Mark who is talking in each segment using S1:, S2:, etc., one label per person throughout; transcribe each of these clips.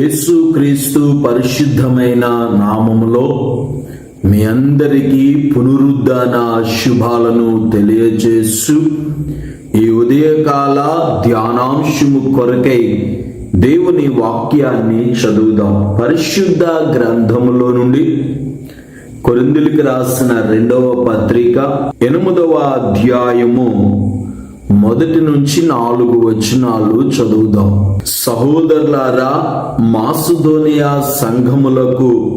S1: యేసుక్రీస్తు పరిశుద్ధమైన నామములో మీ అందరికీ పునరుద్ధాన శుభాలను తెలియజేస్తూ ఈ ఉదయకాల ధ్యానాంశము కొరకై దేవుని వాక్యాన్ని చదువుదాం. పరిశుద్ధ గ్రంథములో నుండి కొరిందులకు రాసిన రెండవ పత్రిక ఎనిమిదవ అధ్యాయము మొదటి నుంచి నాలుగు వచనాలు చదువుదాం. సహోదరులారా మాసుధోనియా సంఘములకు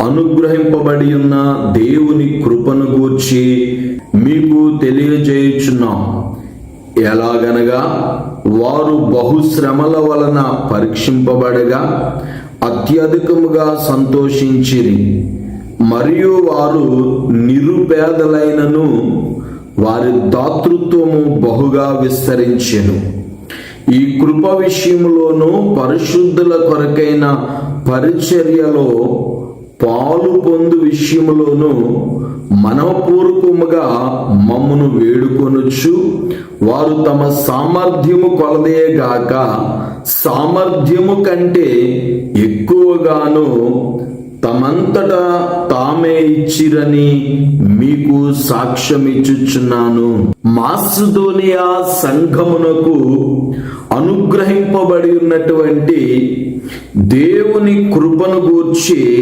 S1: అనుగ్రహింపబడి ఉన్న దేవుని కృపను గూర్చి మీకు తెలియజేయుచున్నాం. ఎలాగనగా వారు బహుశ్రమల వలన పరీక్షింపబడగా అత్యధికముగా సంతోషించిరి. మరియు వారు నిరుపేదలైనను వారి దాతృత్వము బహుగా విస్తరించెను. ఈ కృప విషయంలోనూ పరిశుద్ధుల కొరకైన పరిచర్యలో పాలు పొందు విషయములోను మనపూర్వకముగా మమ్మను వేడుకొనుచు వారు తమ సామర్థ్యము కొలదేగాక సామర్థ్యము కంటే ఎక్కువగాను తమంతటా తామే ఇచ్చిరని మీకు సాక్ష్యమిచ్చుచున్నాను. మాసుదోనియా సంఘమునకు అనుగ్రహింపబడి ఉన్నటువంటి దేవుని కృపను గూర్చి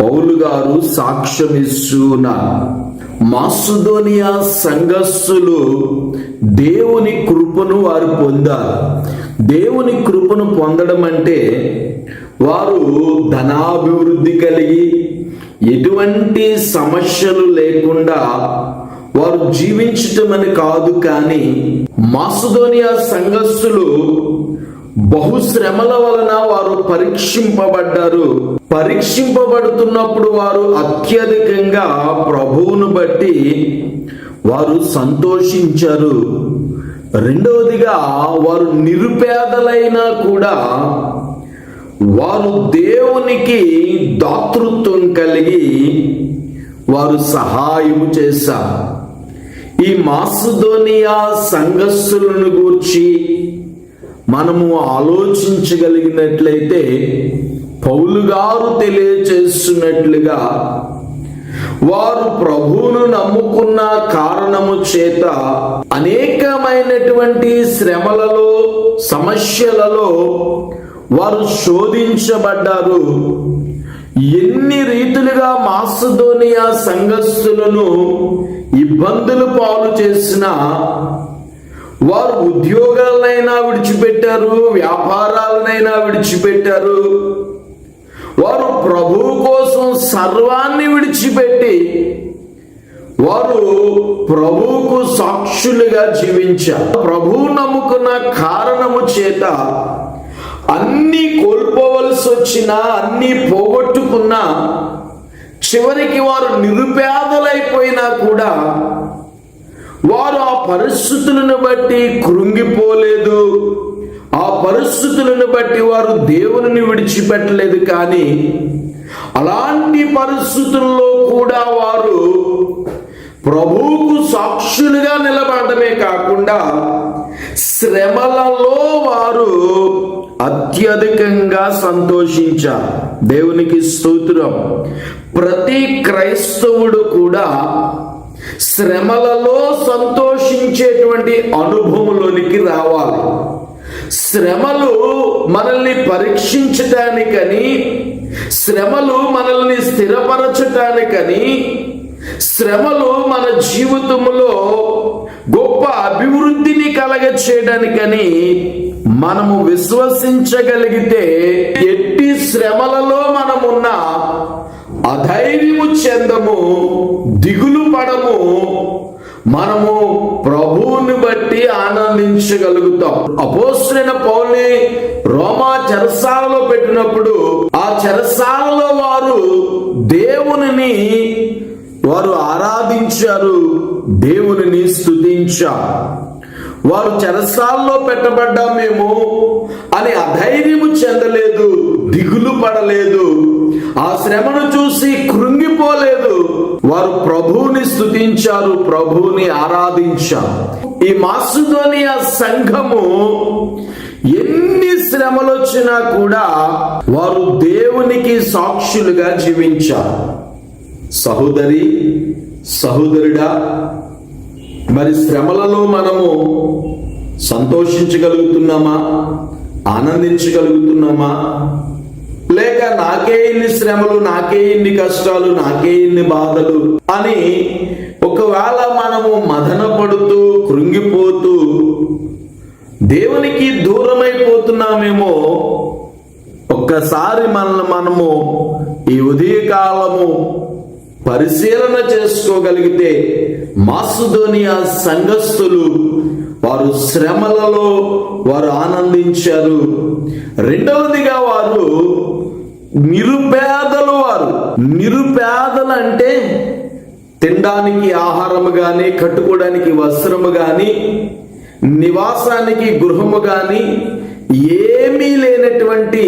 S1: పౌలు గారు సాక్ష్యమిస్తున్నారు మాసుదోనియా సంఘస్సులు దేవుని కృపను వారు పొందారు. దేవుని కృపను పొందడం అంటే వారు ధనాభివృద్ధి కలిగి ఎటువంటి సమస్యలు లేకుండా వారు జీవించటమని కాదు కానీ మాసుదోనియా సంఘస్థులు బహుశ్రమల వలన వారు పరీక్షింపబడ్డారు. పరీక్షింపబడుతున్నప్పుడు వారు అత్యధికంగా ప్రభువును బట్టి వారు సంతోషించారు. రెండవదిగా వారు నిరుపేదలైనా కూడా వారు దేవునికి దాతృత్వం కలిగి వారు సహాయం చేశారు. ఈ మాసుధోనియా సంఘస్సులను గూర్చి మనము ఆలోచించగలిగినట్లయితే పౌలు గారు తెలియచేస్తున్నట్లుగా వారు ప్రభువును నమ్ముకున్న కారణము చేత అనేకమైనటువంటి శ్రమలలో సమస్యలలో వారు శోధించబడ్డారు. ఎన్ని రీతులుగా మాసుధోనియా సంఘస్థులను ఇబ్బందులు పాలు చేసిన వారు ఉద్యోగాలనైనా విడిచిపెట్టారు వ్యాపారాలనైనా విడిచిపెట్టారు. వారు ప్రభువు కోసం సర్వాన్ని విడిచిపెట్టి వారు ప్రభువుకు సాక్షులుగా జీవించారు. ప్రభువు నమ్ముకున్న కారణము చేత అన్ని కోల్పోవలసి వచ్చినా అన్ని పోగొట్టుకున్నా చివరికి వారు నిరుపేదలైపోయినా కూడా వారు ఆ పరిస్థితులను బట్టి కృంగిపోలేదు. ఆ పరిస్థితులను బట్టి వారు దేవుని విడిచిపెట్టలేదు కానీ అలాంటి పరిస్థితుల్లో కూడా వారు ప్రభువుకు సాక్షులుగా నిలబడమే కాకుండా శ్రమలలో వారు అత్యధికంగా సంతోషించారు దేవునికి స్తోత్రం. ప్రతి క్రైస్తవుడు కూడా శ్రమలలో సంతోషించేటువంటి అనుభవంలోనికి రావాలి. శ్రమలు మనల్ని పరీక్షించటానికని శ్రమలు మనల్ని స్థిరపరచటానికని శ్రమలు మన జీవితంలో గొప్ప అభివృద్ధిని కలగ చేయడానికని మనము విశ్వసించగలిగితే ఎట్టి శ్రమలలో మనమున్న అధైర్యము చెందము దిగులు పడము మనము ప్రభువుని బట్టి ఆనందించగలుగుతాం. అపోసరైన పౌల్ని రోమా చెరసాలలో పెట్టినప్పుడు ఆ చెరసాలలో వారు దేవునిని వారు ఆరాధించారు దేవునిని స్తుతించారు. వారు చెరసాల్లో పెట్టబడ్డామేమో అని అధైర్యము చెందలేదు దిగులు పడలేదు. ఆ శ్రమను చూసి కృంగిపోలేదు. వారు ప్రభువుని స్తుతించారు ప్రభువుని ఆరాధించారు. ఈ మాసుదోనియా సంఘము ఎన్ని శ్రమలు వచ్చినా కూడా వారు దేవునికి సాక్షులుగా జీవించారు. సహోదరి సహోదరుడా మరి శ్రమలలో మనము సంతోషించగలుగుతున్నామా? ఆనందించగలుగుతున్నామా? లేక నాకే ఇన్ని శ్రమలు నాకే ఇన్ని కష్టాలు నాకే ఇన్ని బాధలు అని ఒకవేళ మనము మదన పడుతూ కృంగిపోతూ దేవునికి దూరమైపోతున్నామేమో ఒక్కసారి మనల్ని మనము ఈ ఉదయకాలము పరిశీలన చేసుకోగలిగితే మాసుధోనియా సంఘస్థులు వారు శ్రమలలో వారు ఆనందించారు. రెండవదిగా వారు నిరుపేదలు వారు. నిరుపేదలు అంటే తినడానికి ఆహారము కానీ కట్టుకోవడానికి వస్త్రము కానీ నివాసానికి గృహము కానీ ఏమీ లేనటువంటి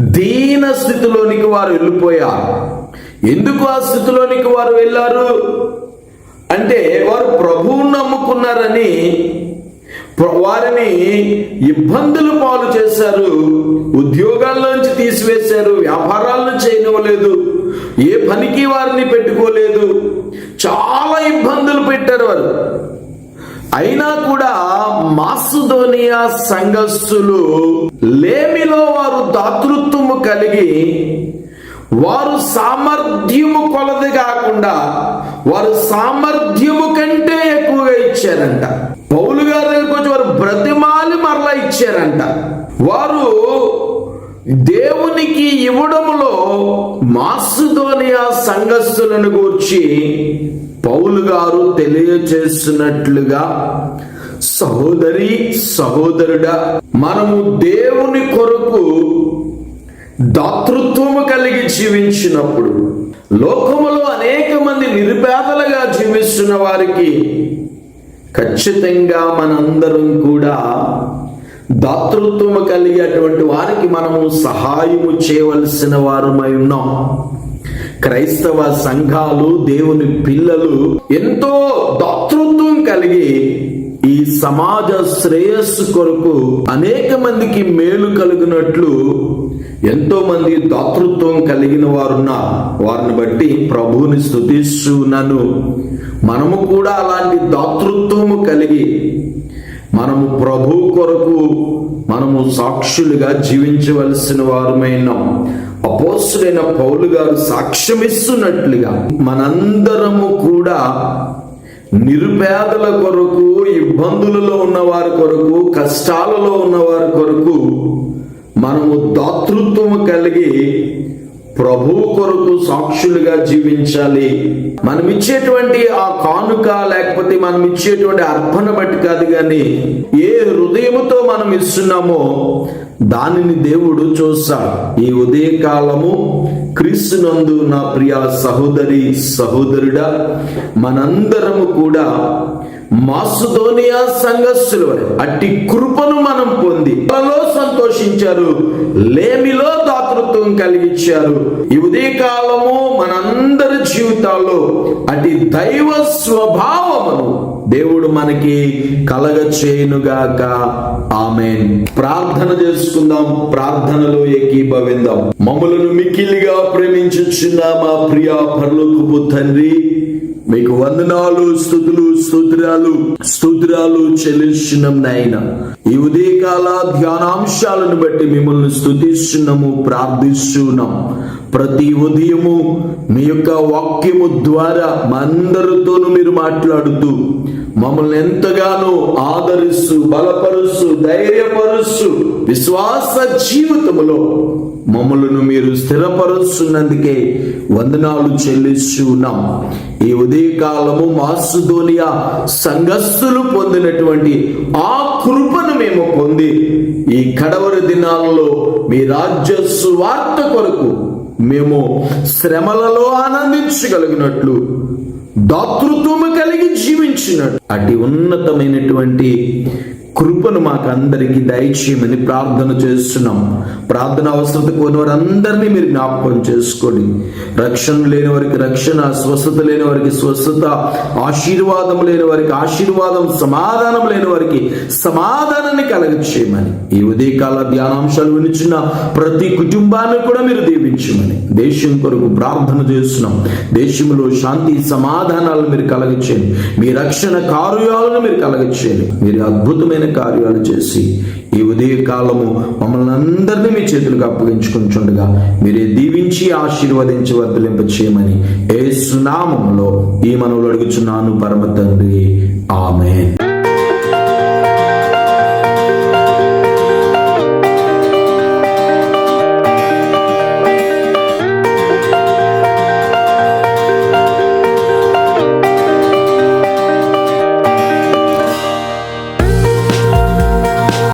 S1: దీన స్థితిలోనికి వారు వెళ్ళిపోయారు. ఎందుకు ఆ స్థితిలోనికి వారు వెళ్ళారు? అంటే వారు ప్రభువును నమ్ముకున్నారని వారిని ఇబ్బందులు పాలు చేశారు ఉద్యోగాల్లోంచి తీసివేశారు వ్యాపారాలను చేయనివ్వలేదు ఏ పనికి వారిని పెట్టుకోలేదు చాలా ఇబ్బందులు పెట్టారు వారు. అయినా కూడా మాసుధోనియా సంఘస్సులు లేమిలో వారు దాతృత్వము కలిగి వారు సామర్థ్యము కొలది కాకుండా వారు సామర్థ్యము కంటే ఎక్కువగా ఇచ్చారంట. పౌలు గారి దగ్గరికి వచ్చి వారు బ్రతిమాలి మరలా ఇచ్చారంట. వారు దేవునికి ఇవ్వడంలో మాసుధోనియా సంఘస్థులను గూర్చి పౌలు గారు తెలియచేస్తున్నట్లుగా సహోదరి సహోదరుడా మనము దేవుని కొరకు దాతృత్వము కలిగి జీవించినప్పుడు లోకములో అనేక మంది నిరుపేదలుగా జీవిస్తున్న వారికి ఖచ్చితంగా మనందరం కూడా దాతృత్వము కలిగేటువంటి వారికి మనము సహాయము చేయవలసిన వారమై ఉన్నాం. క్రైస్తవ సంఘాలు దేవుని పిల్లలు ఎంతో దాతృత్వం కలిగి ఈ సమాజ శ్రేయస్సు కొరకు అనేక మందికి మేలు కలుగునట్లు ఎంతోమంది దాతృత్వం కలిగిన వారున్నారు వారిని బట్టి ప్రభువుని స్థుతిస్తున్నాను. మనము కూడా అలాంటి దాతృత్వము కలిగి మనము ప్రభు కొరకు మనము సాక్షులుగా జీవించవలసిన వారమైనాం అపోసులైన పౌలు గారు సాక్ష్యమిస్తున్నట్లుగా మనందరము కూడా నిరుపేదల కొరకు ఇబ్బందులలో ఉన్న వారి కొరకు కష్టాలలో ఉన్న వారి కొరకు మనము దాతృత్వము కలిగి ప్రభు కొరకు సాక్షులుగా జీవించాలి. మనం ఇచ్చేటువంటి ఆ కానుక లేకపోతే మనం ఇచ్చేటువంటి అర్పణ బట్టి కాదు కానీ ఏ హృదయముతో మనం ఇస్తున్నామో దానిని దేవుడు చూస్తాడు. ఈ ఉదయకాలము క్రీస్తునందు నా ప్రియ సహోదరి సహోదరుడా మనందరము కూడా మాసుధోనియా సంఘస్సుల అట్టి కృపను మనం పొంది సంతోషించారు. లేమిలో ప్రభుత్వం కలిగించారు. ఈ ఉదయకాలము మనందరి జీవితాల్లో అటు దైవ స్వభావమును దేవుడు మనకి కలగ చేయునుగాక ఆమెన్. ప్రార్థన చేసుకుందాం. ప్రార్థనలో ఏకీభవిందాం. మమ్మలను మిక్కిలిగా ప్రేమించుచున్న మా ప్రియ పరలోకపు తండ్రి మీకు వందనాలు స్థుతులు స్తోత్రాలు స్తోత్రాలు చెల్లిస్తున్నాం నాయన. ఈ ఉదయకాల ధ్యానాంశాలను బట్టి మిమ్మల్ని స్థుతిస్తున్నాము ప్రార్థిస్తున్నాం. ప్రతి ఉదయము మీ యొక్క వాక్యము ద్వారా మా అందరితోనూ మీరు మాట్లాడుతూ మమ్మల్ని ఎంతగానో ఆదరిస్తూ బలపరుస్తూ ధైర్యపరుస్తూ విశ్వాస జీవితములో మమ్మలను మీరు స్థిరపరుస్తున్నందుకే వందనాలు చెల్లిస్తూ ఉన్నాం. ఈ ఉదయకాలము మాసుదోనియా సంఘస్థులు పొందినటువంటి ఆ కృపను మేము పొంది ఈ కడవరి దినాలలో మీ రాజ్య సువార్త కొరకు మేము శ్రమలలో ఆనందించగలిగినట్లు దాతృత్వము కలిగి జీవించినట్టు అటు ఉన్నతమైనటువంటి కృపను మాకు అందరికీ దయచేయమని ప్రార్థన చేస్తున్నాం. ప్రార్థన అవసరత కోరిన వారందరినీ మీరు జ్ఞాపకం చేసుకోండి రక్షణ లేని వారికి రక్షణ స్వస్థత లేని వారికి స్వస్థత ఆశీర్వాదం లేని వారికి ఆశీర్వాదం సమాధానం లేని వారికి సమాధానాన్ని కలగచేయమని. ఈ ఉదయకాల ధ్యానాంశాలు వినిచిన ప్రతి కుటుంబాన్ని కూడా మీరు దీవించమని. దేశం కొరకు ప్రార్థన చేస్తున్నాం. దేశంలో శాంతి సమాధానాలు మీరు కలగచేయండి. మీ రక్షణ కార్యాలను మీరు కలగచ్చేయండి మీరు అద్భుతమైన కార్యాలు చేసి ఈ ఉదయ కాలము మమ్మల్ని అందరినీ మీ చేతులకు అప్పగించుకుంటుండగా మీరే దీవించి ఆశీర్వదించి వర్ధలింప చేయమని ఏ సునామంలో ఈ మనవులు అడుగుచున్నాను పరమ తండ్రి. ఆమె